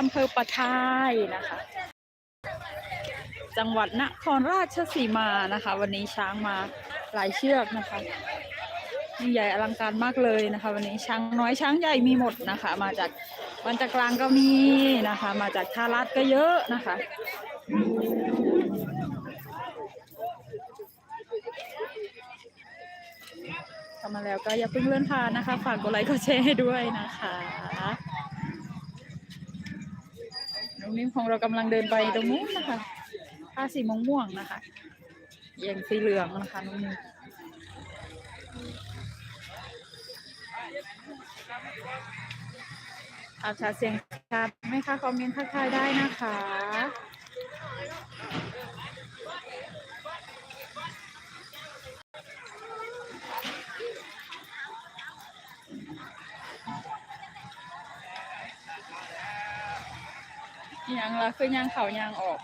อำเภอปะทายนะคะ จังหวัดนครราชสีมานะคะ วันนี้ช้างมาหลายเชือกนะคะยิ่งใหญ่อลังการมากเลยนะคะ วันนี้ช้างน้อยช้างใหญ่มีหมดนะคะ มาจากวันจากกลางก็มีนะคะ มาจากท่ารัดก็เยอะนะคะเข้ามาแล้วก็อย่าเพิ่งเลื่อนผ่านนะคะ ฝากกดไลค์กดแชร์ให้ด้วยนะคะ น้องนิ่มของเรากำลังเดินไปตรงนู้นนะคะผ้าสีม่วงม่วงๆนะคะอย่างสีเหลืองนะคะน้องนิ่มอาชาเสียงชัดไหมคะคอมเมนต์ทักทายได้นะคะ ยังละคือยางเขายางออก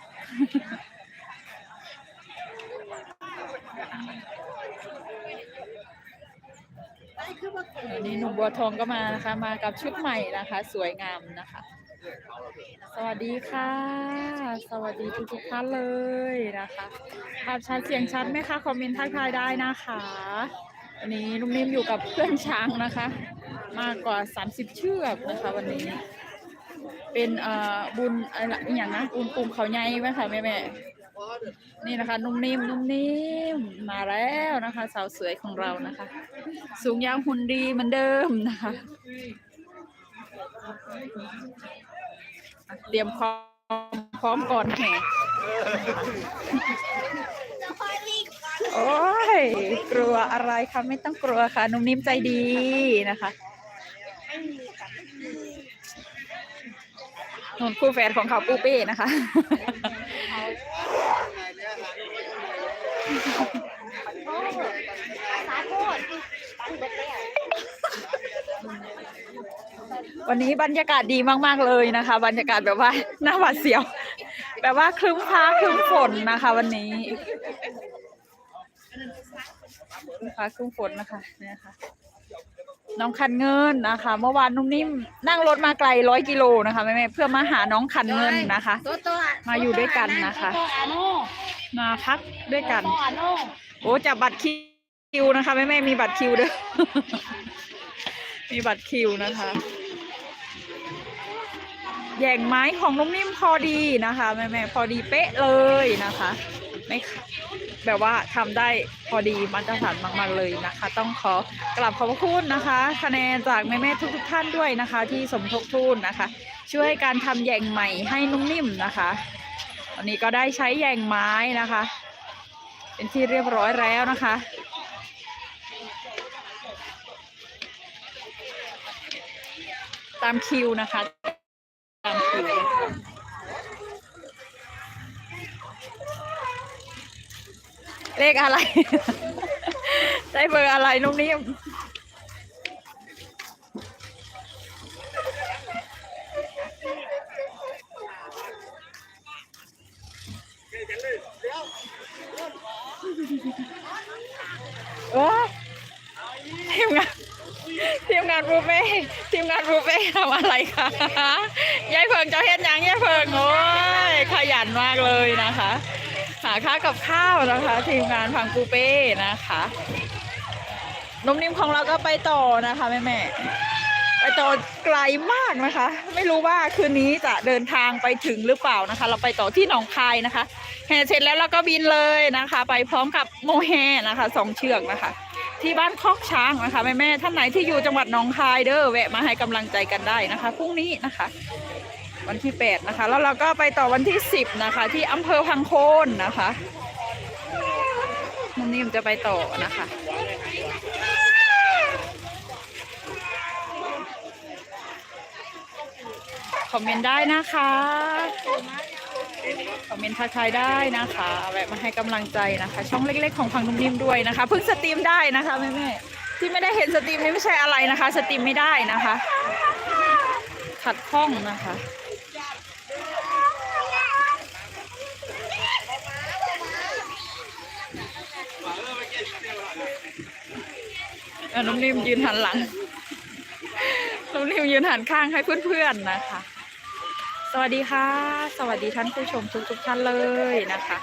วันนี้หนุ่มบัวทองก็มานะคะ มากับชุดใหม่นะคะ สวยงามนะคะ สวัสดีค่ะ สวัสดีทุกทุกท่านเลยนะคะภาพชัดเสียงชัดไหมคะ คอมเมนต์ทักทายได้นะคะวันนี้ลุงนิ่มอยู่กับเพื่อนช้างนะคะ มากกว่า 30 เชือกนะคะวันนี้ เป็นเอ่อบุญอะไรอหย่างนะบุญกลุ่มเขาใหญ่ไหมคะแม่แม่นี่นะคะ นุ่มนิ่มนุ่มนิ่มมาแล้วนะคะ สาวสวยของเรานะคะ สูงยาวหุ่นดีเหมือนเดิมนะคะอะเตรียมพร้อมพร้อมก่อนแห่โอ้ยกลัวอะไรคะไม่ต้องกลัวค่ะ นุ่มนิ่มใจดีนะคะ นนคู่แฟนของเขาปูเป้นะคะ วันนี้บรรยากาศดีมาก ๆ เลยนะคะ บรรยากาศแบบว่าหน้าหวาดเสียว แบบว่าครึ้มฟ้าครึ้มฝนนะคะ วันนี้ครึ้มฟ้าครึ้มฝนนะคะเนี่ยค่ะ น้องคันเงินนะคะ เมื่อวานนุ่มนิ่มนั่งรถมาไกลร้อยกิโลนะคะแม่ๆเพื่อมาหาน้องคันเงินนะคะ มาอยู่ด้วยกันนะคะ มาพักด้วยกัน โอ้จับบัตรคิวนะคะแม่แม่ๆมีบัตรคิวด้วยมีบัตรคิวนะคะแย่งไม้ของนุ่มนิ่มพอดีนะคะแม่แม่ๆพอดีเป๊ะเลยนะคะ ไม่ แบบว่าทำได้พอดีมาตรฐานมากๆเลยนะคะ ต้องขอกลับขอบพระคุณนะคะ คะแนนจากแม่ๆทุกๆท่านด้วยนะคะ ที่สมทบทุนนะคะ ช่วยการทำแยงใหม่ให้นุ่มนิ่มนะคะวันนี้ก็ได้ใช้แยงไม้นะคะ เป็นที่เรียบร้อยแล้วนะคะตามคิวนะคะ ตามคิว เลขอะไร ได้เบอร์อะไรนุ่มนิ่มโอ้ทีมงานทีมงานบุฟเฟ่ต์ทีมงานบุฟเฟ่ต์ทำอะไรคะยายเพิงเจะเห็นยังยายเพิงโอ้ยขยันมากเลยนะคะ ค่ากับข้าวนะคะทีมงานพังปูเป้นะคะนมนิ่มของเราก็ไปต่อนะคะแม่แม่ไปต่อไกลมากนะคะ ไม่รู้ว่าคืนนี้จะเดินทางไปถึงหรือเปล่านะคะ เราไปต่อที่หนองคายนะคะแห่เสร็จแล้วเราก็บินเลยนะคะ ไปพร้อมกับโมแฮนะคะสองเชือกนะคะ ที่บ้านคอกช้างนะคะแม่แม่ท่านไหนที่อยู่จังหวัดหนองคายเด้อแวะมาให้กำลังใจกันได้นะคะพรุ่งนี้นะคะ วันที่ 8 นะคะ แล้วเราก็ไปต่อวันที่ 10 นะคะ ที่อำเภอพังโคนนะคะนุ่มนิ่มจะไปต่อนะคะ คอมเมนต์ได้นะคะ คอมเมนต์ทักทายได้นะคะแวะมาให้กำลังใจนะคะ ช่องเล็กๆของพังนุ่มนิ่มด้วยนะคะ เพิ่งสตรีมได้นะคะแม่ๆที่ไม่ได้เห็นสตรีมนี่ไม่ใช่อะไรนะคะ สตรีมไม่ได้นะคะขัดข้องนะคะ น้องนิ่มยืนหันหลัง น้องนิ่มยืนหันข้างให้เพื่อนๆนะคะ สวัสดีค่ะ สวัสดีท่านผู้ชมทุกๆท่านเลยนะคะ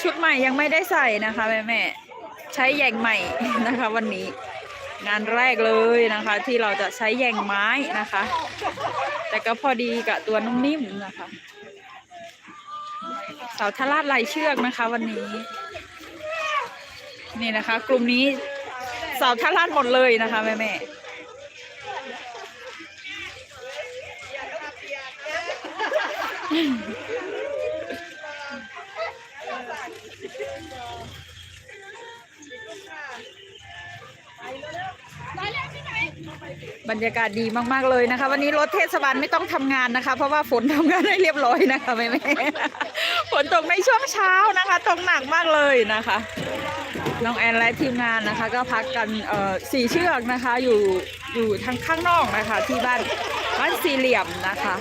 ชุดใหม่ยังไม่ได้ใส่นะคะแม่แม่ใช้แยงใหม่นะคะ วันนี้งานแรกเลยนะคะ ที่เราจะใช้แยงไม้นะคะ แต่ก็พอดีกับตัวนุ่มนิ่มนะคะ เสาทลาดลายเชือกนะคะ วันนี้ นี่นะคะ กลุ่มนี้สาทลาดหมดเลยนะคะแม่แม่บรรยากาศดีมากๆเลยนะคะ วันนี้รถเทศบาลไม่ต้องทำงานนะคะ เพราะว่าฝนทำงานให้เรียบร้อยนะคะแม่แม่ฝนตกในช่วงเช้านะคะ ตกหนักมากเลยนะคะ น้องแอนและทีมงานนะคะ ก็พักกันเอ่อสี่เชือกนะคะ อยู่อยู่ทางข้างนอกนะคะ ที่บ้านบ้านสี่เหลี่ยมนะคะ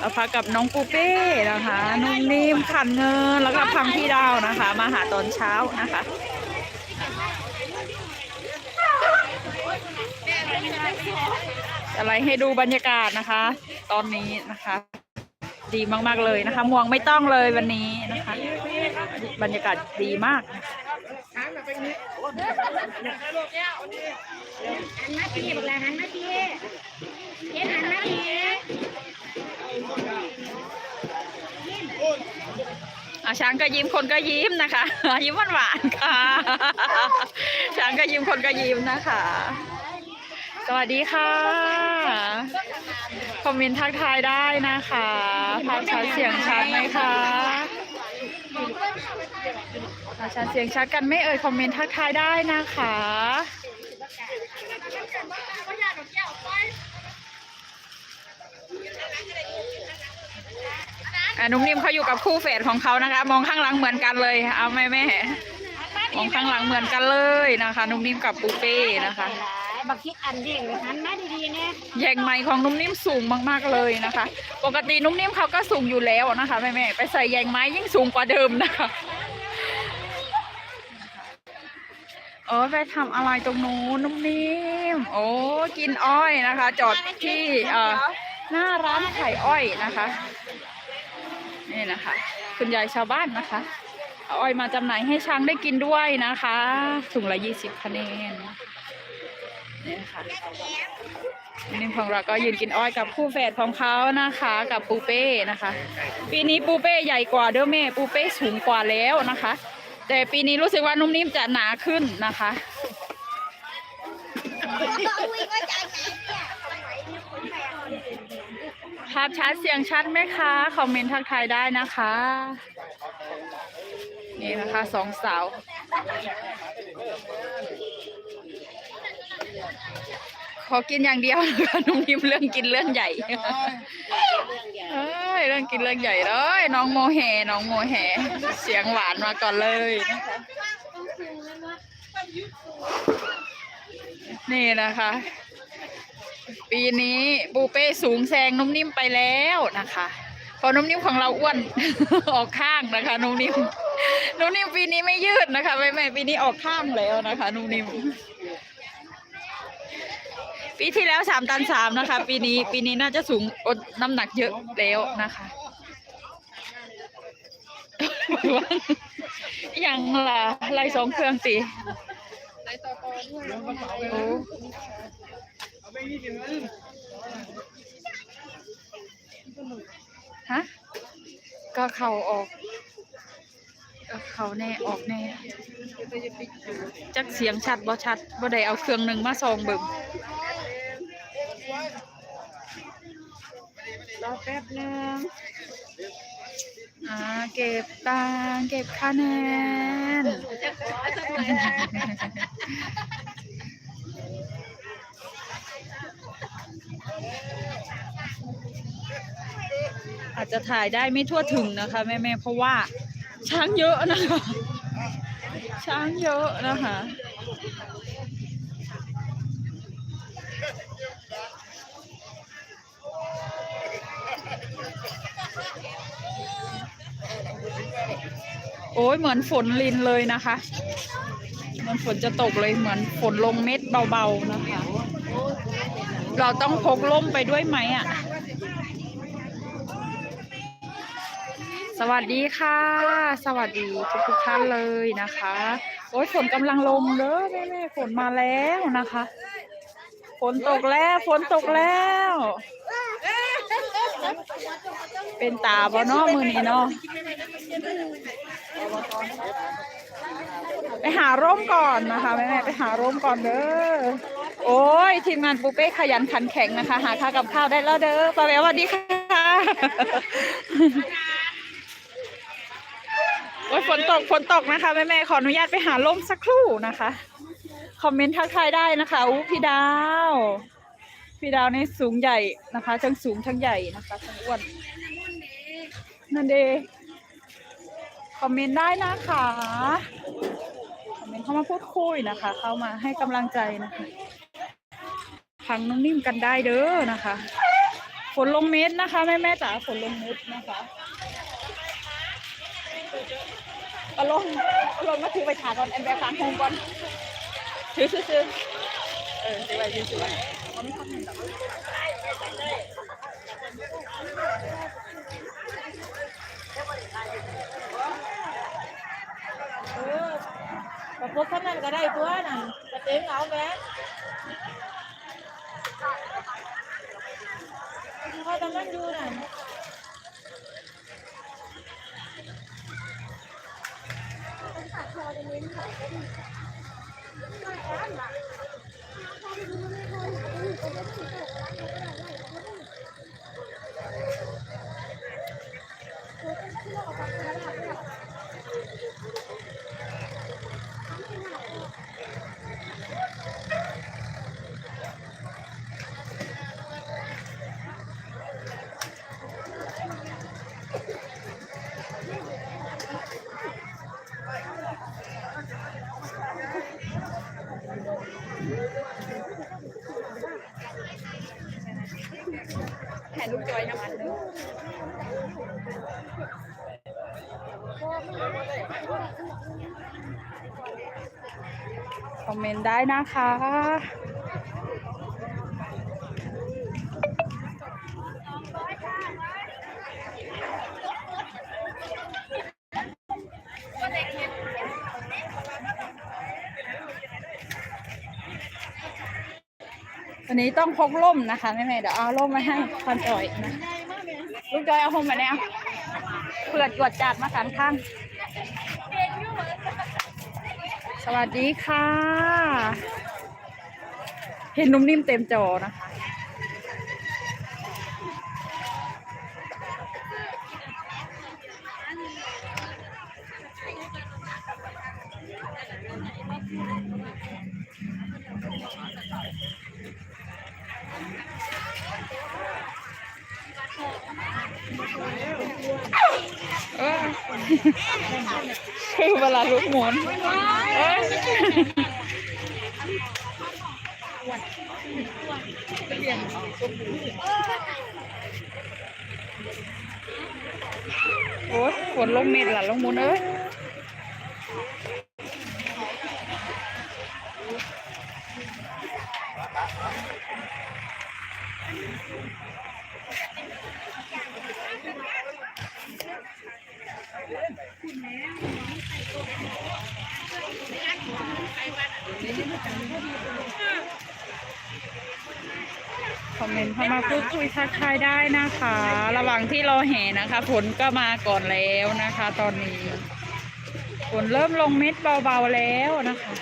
เราพักกับน้องปูเป้นะคะนุ่มนิ่มขันเงินแล้วก็พังพี่ดาวนะคะ มาหาตอนเช้านะคะอะไรให้ดูบรรยากาศนะคะ ตอนนี้นะคะ ดีมากๆเลยนะคะม่วงไม่ต้องเลยวันนี้นะคะ บรรยากาศดีมาก หันมาพี่บอกแล้วหันมาพี่เย็นหันมาพี่อะช้างก็ยิ้มคนก็ยิ้มนะคะ ยิ้มหวานๆค่ะ ช้างก็ยิ้มคนก็ยิ้มนะคะ สวัสดีค่ะ คอมเมนต์ทักทายได้นะคะภาพชัดเสียงชัดไหมคะ ภาพชัดเสียงชัดกันไม่เอ่ยคอมเมนต์ทักทายได้นะคะอะนุ่มนิ่มเขาอยู่กับคู่แฝดของเขานะคะ มองข้างหลังเหมือนกันเลยเอาไหมแม่มองข้างหลังเหมือนกันเลยนะคะ นุ่มนิ่มกับปูเป้นะคะบักคิดอันเด้งหันมาดีๆเนี่ยแยงไม้ของนุ่มนิ่มสูงมากๆเลยนะคะ ปกตินุ่มนิ่มเขาก็สูงอยู่แล้วนะคะแม่แม่ๆไปใส่แยงไม้ยิ่งสูงกว่าเดิมนะคะ เออไปทำอะไรตรงนู้นนุ่มนิ่มโอ้กินอ้อยนะคะ จอดที่เอ่อหน้าร้านขายอ้อยนะคะ นี่นะคะ คุณยายชาวบ้านนะคะเอาอ้อยมาจำหน่ายให้ช้างได้กินด้วยนะคะถุงละยี่สิบคะแนนนี่ค่ะนี่ของเราก็ยืนกินอ้อยกับคู่แฝดของเขานะคะ กับปูเป้นะคะ ปีนี้ปูเป้ใหญ่กว่าเด้อแม่ปูเป้สูงกว่าแล้วนะคะ แต่ปีนี้รู้สึกว่านุ่มนิ่มจะหนาขึ้นนะคะ ภาพชัดเสียงชัดไหมคะ คอมเมนต์ทักทายได้นะคะ นี่นะคะสองสาวขอกินอย่างเดียวนุ่มนิ่มเรื่องกินเรื่องใหญ่ เอ้ยเรื่องกินเรื่องใหญ่เลย น้องโมแหน้องโมแหเสียงหวานมาก่อนเลยนะคะนี่นะคะ ปีนี้ปูเป้สูงแซงนุ่มนิ่มไปแล้วนะคะเพอนุ่มนิ่มของเราอ้วนออกข้างนะคะ นุ่มนิ่มนุ่มนิ่มปีนี้ไม่ยืดนะคะไม่ไม่ปีนี้ออกข้างแล้วนะคะ นุ่มนิ่ม ปีที่แล้วสามตันสามนะคะ ปีนี้ปีนี้น่าจะสูงอดน้ำหนักเยอะแล้วนะคะยังล่ะไล่สองเครื่องตีโอ้ฮะก็เข่าออก เขาแน่ออกแน่จักเสียงชัดบ่ชัดบ่ได้เอาเครื่องหนึ่งมาซองเบิ่งรอแป๊บนึงอ่าเก็บตังค์เก็บคะแนนอาจจะถ่ายได้ไม่ทั่วถึงนะคะ แม่ๆเพราะว่า ช้างเยอะนะคะ ช้างเยอะนะคะ โอ้ยเหมือนฝนลินเลยนะคะ เหมือนฝนจะตกเลยเหมือนฝนลงเม็ดเบาๆนะคะ เราต้องพกร่มไปด้วยไหมอะ สวัสดีค่ะ สวัสดีทุกทุกท่านเลยนะคะ โอ้ยฝนกำลังลงเด้อแม่แม่ฝนมาแล้วนะคะ ฝนตกแล้วฝนตกแล้ว เป็นตาบ่เนาะมือนี้เนาะไปหาร่มก่อนนะคะแม่แม่ไปหาร่มก่อนเด้อโอ้ยทีมงานปูเป้ขยันขันแข็งนะคะ หาข้าวกับข้าวได้แล้วเด้อปาแววสวัสดีค่ะ อ้ยฝนตกฝนตกนะคะแม่แม่ขออนุญาตไปหาร่มสักครู่นะคะ คอมเมนต์ทักทายได้นะคะอู้พี่ดาว พี่ดาวนี่สูงใหญ่นะคะ ทั้งสูงทั้งใหญ่นะคะทั้งอ้วนนันเดคอมเมนต์ได้นะคะคอมเมนต์เข้ามาพูดคุยนะคะ เข้ามาให้กำลังใจนะคะพังน้องนิ่มกันได้เด้อนะคะฝนลงเม็ดนะคะ แม่แม่จ๋าฝนลงเม็ดนะคะ เอาลงเอาลงมาถือไปถาก่อนแอนแบกฟังโฮมก่อนถือซื้อเออถือไปถือซื้อๆเออกับพวกท่านนั้นก็ได้ตัวนั่นกระเตงเอาแม่เขาตอนนั้นดูนั่ นแผ่นลูกจอยน้ำมันนึงคอมเมนต์ ได้นะคะวันนี้ต้องพกร่มนะคะแม่ๆเดี๋ยวเอาร่มมาให้คอนจอยนะลูกจอยเอาร่มมาเนี่ยเผื่อตรวจจัดมาสามข้าง สวัสดีค่ะ เห็นนุ่มนิ่มเต็มจอนะคะเออ คือเวลาลุกหมุนโอ้ยฝนลงเม็ดหล่ะลงหมุนเอ้ย คอมเมนต์เข้ามาพูดคุยทักทายได้นะคะ ระหว่างที่รอแห่นะคะฝนก็มาก่อนแล้วนะคะ ตอนนี้ฝนเริ่มลงเม็ดเบาๆแล้วนะคะ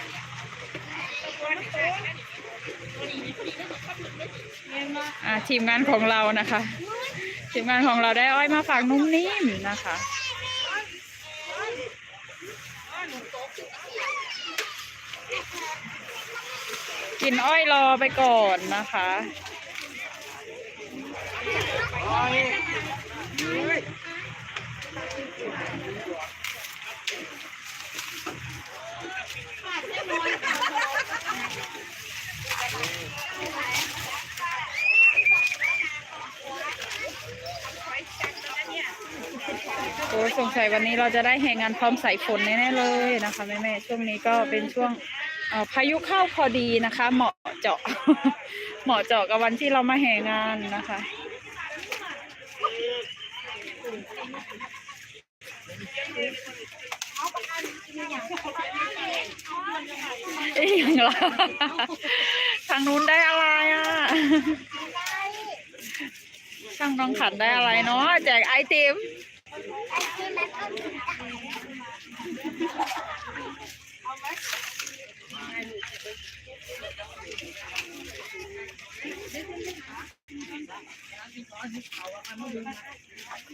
อ่าทีมงานของเรานะคะ ทีมงานของเราได้อ้อยมาฝากนุ่มนิ่มนะคะกินอ้อยรอไปก่อนนะคะโอ้ อ้สงสัยวันนี้เราจะได้แห่งานพร้อมสายฝนแน่ๆเลยนะคะแม่ๆช่วงนี้ก็เป็นช่วงพายุเข้าพอดีนะคะ เหมาะเจาะ เหมาะเจาะกับวันที่เรามาแห่งานนะคะ เอ้ยยังล่ะทางนู้นได้อะไรอะช่างน้องขันได้อะไรเนาะแจกไอติม ค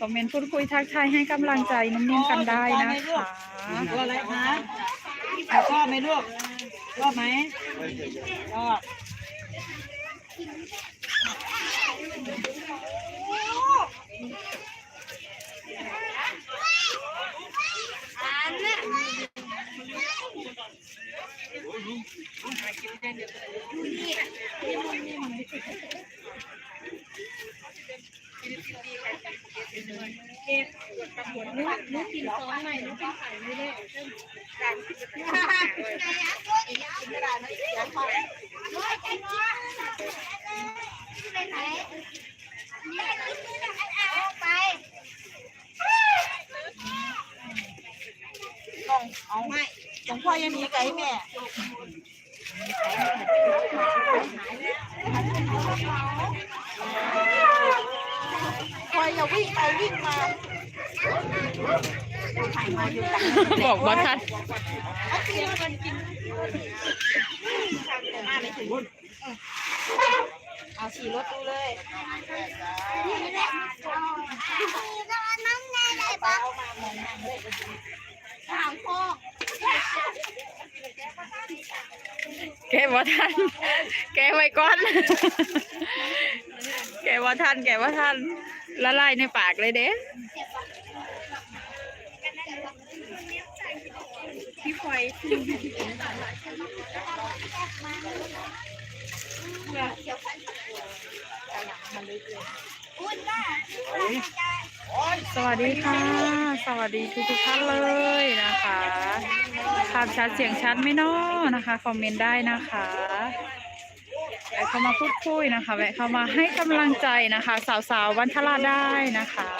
อมเมนต์พูดคุยทักทายให้กำลังใจนุ่มๆกันได้นะคะตัวอะไรคะชอบไหมลูกชอบไหมชอบ ไป เอาไม่ หลวงพ่อยังมีไก่แม่คอยอย่าวิ่ง ไปวิ่งมาบอกว่าทันเอาขี่รถดูเลยน้องไงไหนบ้างถามพ่อแกว่าทันแกไว้ก่อน แกว่าทันแกว่าทัน ละลายในปากเลยเด้พี่ไฟอุ่นป่ะสวัสดีค่ะ สวัสดีทุกทุกท่านเลยนะคะภาพชัดเสียงชัดไหม่นอนะคะ คอมเมนต์ได้นะคะ แวะเข้ามาพูดคุยนะคะ แวะเข้ามาให้กำลังใจนะคะ สาวๆวันทลาได้นะคะ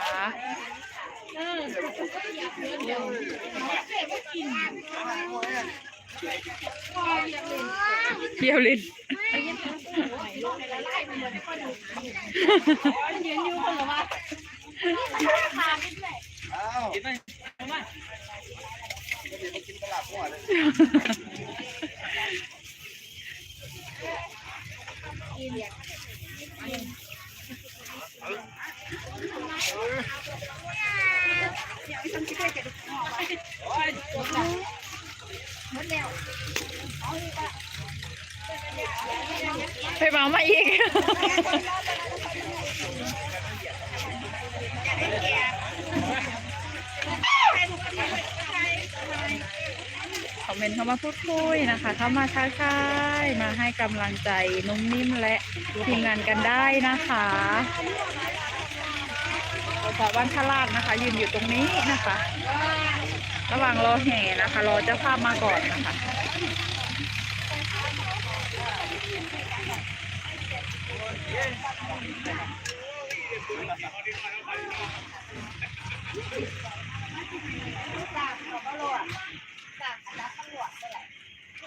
เที่ยวลิน ไปเมามาอีก เมนต์เข้ามาพูดคุยนะคะ เข้ามาทักทายมาให้กำลังใจนุ่มนิ่มและทีมงานกันได้นะคะสาวบ้านทลาดนะคะ ยืนอยู่ตรงนี้นะคะ ระหว่างรอแห่นะคะรอเจ้าภาพมาก่อนนะคะ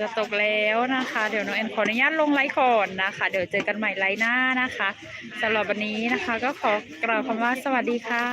จะตกแล้วนะคะ เดี๋ยวน้องแอนขออนุญาตลงไลฟ์ก่อนนะคะ เดี๋ยวเจอกันใหม่ไลฟ์หน้านะคะสำหรับวันนี้นะคะ ก็ขอกล่าวคำว่าสวัสดีค่ะ